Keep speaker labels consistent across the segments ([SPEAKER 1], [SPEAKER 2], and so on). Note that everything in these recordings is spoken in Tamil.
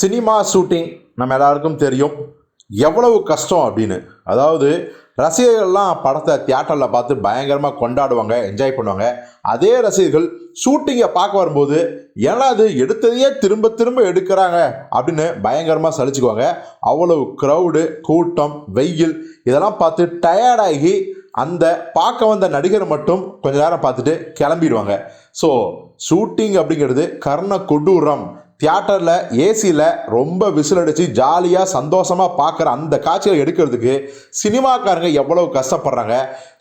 [SPEAKER 1] சினிமா ஷூட்டிங் நம்ம எல்லாருக்கும் தெரியும். எவ்வளவு கஷ்டம் அப்படின்னு. அதாவது ரசிகர்கள்லாம் படத்தை தியேட்டரில் பார்த்து பயங்கரமாக கொண்டாடுவாங்க என்ஜாய் பண்ணுவாங்க. அதே ரசிகர்கள் ஷூட்டிங்கை பார்க்க வரும்போது ஏன்னா அது எடுத்ததையே திரும்ப திரும்ப எடுக்கிறாங்க அப்படின்னு பயங்கரமாக சலிச்சுக்குவாங்க. அவ்வளவு க்ரௌடு கூட்டம் வெயில் இதெல்லாம் பார்த்து டயர்டாகி அந்த பார்க்க வந்த நடிகர் மட்டும் கொஞ்ச நேரம் பார்த்துட்டு கிளம்பிடுவாங்க. ஸோ ஷூட்டிங் அப்படிங்கிறது கர்ண கொடூரம். தியேட்டரில் ஏசியில் ரொம்ப விசில் அடித்து ஜாலியாக சந்தோஷமாக பார்க்குற அந்த காட்சிகளை எடுக்கிறதுக்கு சினிமாக்காரங்க எவ்வளோ கஷ்டப்படுறாங்க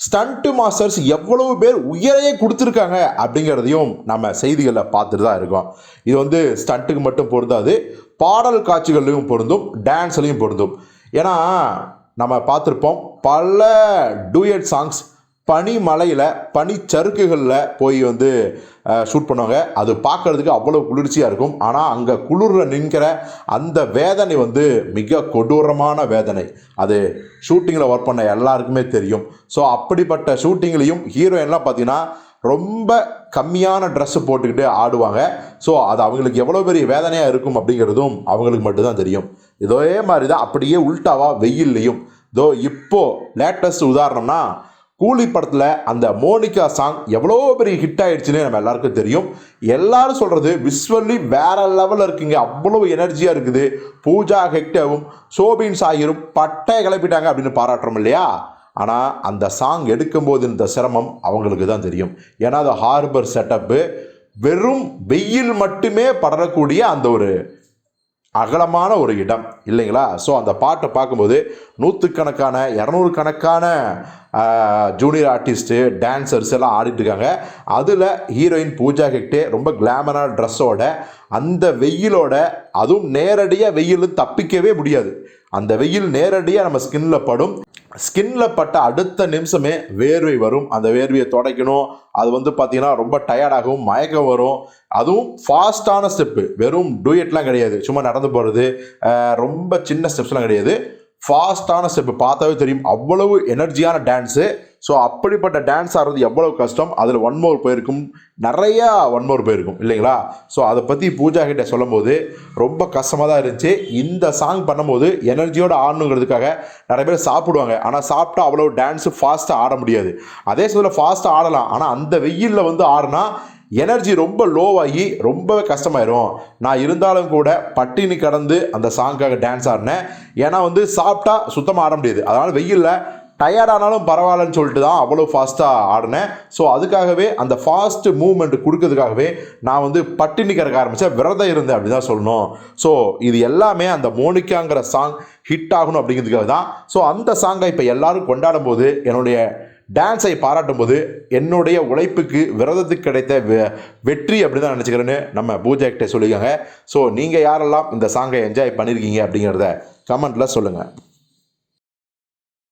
[SPEAKER 1] ஸ்டண்ட்டு மாஸ்டர்ஸ் எவ்வளவு பேர் உயரையே கொடுத்துருக்காங்க அப்படிங்கிறதையும் நம்ம செய்திகளில் பார்த்துட்டு தான் இருக்கோம். இது வந்து ஸ்டண்ட்டுக்கு மட்டும் பொருந்தாது பாடல் காட்சிகள்லையும் பொருந்தும் டான்ஸ்லையும் பொருந்தும். ஏன்னா நம்ம பார்த்துருப்போம் பல டூயட் சாங்ஸ் பனி மலையில் பனிச்சறுக்குகளில் போய் வந்து ஷூட் பண்ணுவாங்க. அது பார்க்கறதுக்கு அவ்வளோ குளிர்ச்சியாக இருக்கும். ஆனால் அங்கே குளிரில் நிற்கிற அந்த வேதனை வந்து மிக கொடூரமான வேதனை. அது ஷூட்டிங்கில் ஒர்க் பண்ண எல்லாருக்குமே தெரியும். ஸோ அப்படிப்பட்ட ஷூட்டிங்லேயும் ஹீரோயின்லாம் பார்த்தீங்கன்னா ரொம்ப கம்மியான ட்ரெஸ்ஸு போட்டுக்கிட்டு ஆடுவாங்க. ஸோ அது அவங்களுக்கு எவ்வளோ பெரிய வேதனையாக இருக்கும் அப்படிங்கிறதும் அவங்களுக்கு மட்டும்தான் தெரியும். இதே மாதிரி தான் அப்படியே உல்டாவா வெயில்லையும். இதோ இப்போ லேட்டஸ்ட் உதாரணம்னா கூலி படத்தில் அந்த மோனிகா சாங் எவ்வளோ பெரிய ஹிட் ஆயிடுச்சுன்னு நம்ம எல்லாருக்கும் தெரியும். எல்லாரும் சொல்கிறது விஸ்வல்லி வேற லெவலில் இருக்குங்க. அவ்வளோ எனர்ஜியாக இருக்குது. பூஜா ஹெக்டேவும் சோபின் சாகிரும் பட்டை கிளப்பிட்டாங்க அப்படின்னு பாராட்டுறோம் இல்லையா? ஆனால் அந்த சாங் எடுக்கும்போது இந்த சிரமம் அவங்களுக்கு தான் தெரியும். ஏன்னா அது ஹார்பர் செட்டப்பு வெறும் வெயில் மட்டுமே படரக்கூடிய அந்த ஒரு அகலமான ஒரு இடம். இல்லைங்களா? ஸோ அந்த பாட்டை பார்க்கும்போது நூற்றுக்கணக்கான இரநூறு கணக்கான ஜூனியர் ஆர்டிஸ்ட்டு டான்சர்ஸ் எல்லாம் ஆடிட்டுருக்காங்க. அதில் ஹீரோயின் பூஜா ஹெக்டே ரொம்ப கிளாமரான ட்ரெஸ்ஸோட அந்த வெயிலோட அதுவும் நேரடியாக வெயில் தப்பிக்கவே முடியாது. அந்த வெயில் நேரடியாக நம்ம ஸ்கின்ல படும். ஸ்கின்ல பட்ட அடுத்த நிமிஷமே வேர்வை வரும். அந்த வேர்வையை துடைக்கணும். அது வந்து பார்த்தீங்கன்னா ரொம்ப டயர்டாகவும் மயக்கம் வரும். அதுவும் ஃபாஸ்ட்டான ஸ்டெப்பு வெறும் டூயட்லாம் கிடையாது. சும்மா நடந்து போகிறது ரொம்ப சின்ன ஸ்டெப்ஸ்லாம் கிடையாது. ஃபாஸ்ட்டான ஸ்டெப்பு பார்த்தாவே தெரியும் அவ்வளவு எனர்ஜியான டான்ஸு ஸோ அப்படிப்பட்ட டான்ஸ் ஆடுறது எவ்வளவு கஷ்டம்? அதில் ஒன் மோர் போயிருக்கும். நிறையா ஒன் மோர் போயிருக்கும் இல்லைங்களா? ஸோ அதை பற்றி பூஜா கிட்ட சொல்லும்போது ரொம்ப கஷ்டமாக தான் இருந்துச்சு. இந்த சாங் பண்ணும்போது எனர்ஜியோடு ஆடணுங்கிறதுக்காக நிறைய பேர் சாப்பிடுவாங்க. ஆனால் சாப்பிட்டா அவ்வளோ டான்ஸு ஃபாஸ்ட்டாக ஆட முடியாது. அதே சமயத்தில் ஃபாஸ்ட்டாக ஆடலாம். ஆனால் அந்த வெயிலில் வந்து ஆடினா எனர்ஜி ரொம்ப லோவாகி ரொம்பவே கஷ்டமாயிரும். நான் இருந்தாலும் கூட பட்டினி கடந்து அந்த சாங்காக டான்ஸ் ஆடினேன். ஏன்னா வந்து சாப்பிட்டா சுத்தமாக ஆட முடியாது. அதனால் வெயிலில் டயர்டானாலும் பரவாயில்லன்னு சொல்லிட்டு தான் அவ்வளோ ஃபாஸ்ட்டாக ஆடினேன். ஸோ அதுக்காகவே அந்த ஃபாஸ்ட் மூவ்மெண்ட் கொடுக்கறதுக்காகவே நான் வந்து பட்டினி கிடக்க ஆரம்பித்தேன் விரதம் இருந்தேன் அப்படி தான் சொல்லணும். ஸோ இது எல்லாமே அந்த மோனிக்காங்கிற சாங் ஹிட் ஆகணும் அப்படிங்கிறதுக்காக தான். ஸோ அந்த சாங்கை இப்போ எல்லாரும் கொண்டாடும் போது என்னுடைய டான்ஸை பாராட்டும் போது என்னுடைய உழைப்புக்கு விரதத்துக்கு கிடைத்த வெ- வெற்றி அப்படி தான் நினச்சிக்கிறேன்னு நம்ம பூஜா கிட்டே சொல்லியிருக்காங்க. ஸோ நீங்கள் யாரெல்லாம் இந்த சாங்கை என்ஜாய் பண்ணியிருக்கீங்க அப்படிங்கிறத கமெண்ட்டில் சொல்லுங்கள்